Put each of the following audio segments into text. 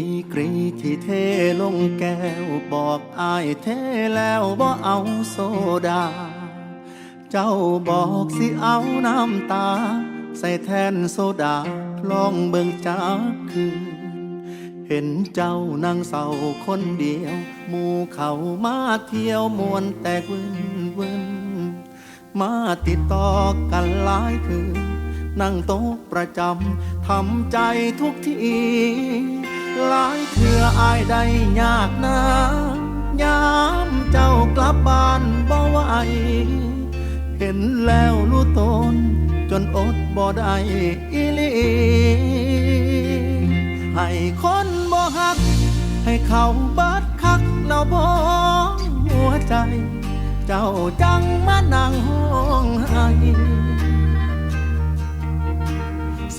ดีกรีที่เทลงแก้วบอกอายเทแล้วบ่เอาโซดา เจ้าบอกสิเอาน้ำตา ใส่แทนโซดาลองเบิ่งจากคืน เห็นเจ้านั่งเศร้าคนเดียวหมู่เขามาเที่ยวมวนแตกวินวินมาติดต่อกันหลายคืน นั่งโต๊ะประจำทำใจทุกที หลายเถื่ออายได้ยากนะยามเจ้ากลับบ้านบ่ไหวเห็นแล้วรู้ตน จนอดบ่ได้อีลีให้คนบ่ฮัก ให้เขาเบิดคักแล้วบ่หัวใจ เจ้าจังมานั่งห้องไห้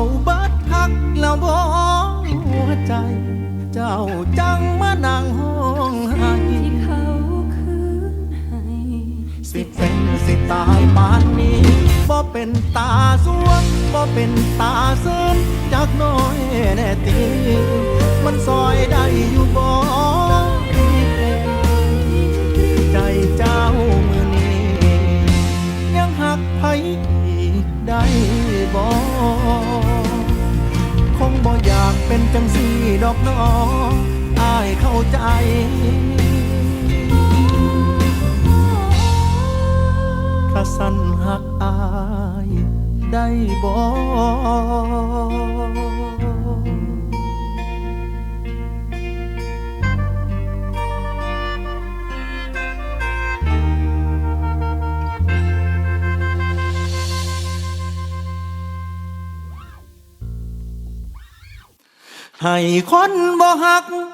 เขาเบิดคักแล้วบ่หัวใจ เจ้าจังมานั่งห้องไห้ที่เขาคืนให้สิเป็นสิตายปานนี้บ่เป็นตาสวงบ่เป็นตาเสื่นจักน้อยแน่ตีมันซอยได้อยู่บ่ใจเจ้ามือนี้ยังหักไผ ได้บ่คงบ่อยากเป็นจังสี่ดอกน้องอายเข้าใจถ้าสั้นหักอายได้บ่ ให้คนบ่หัก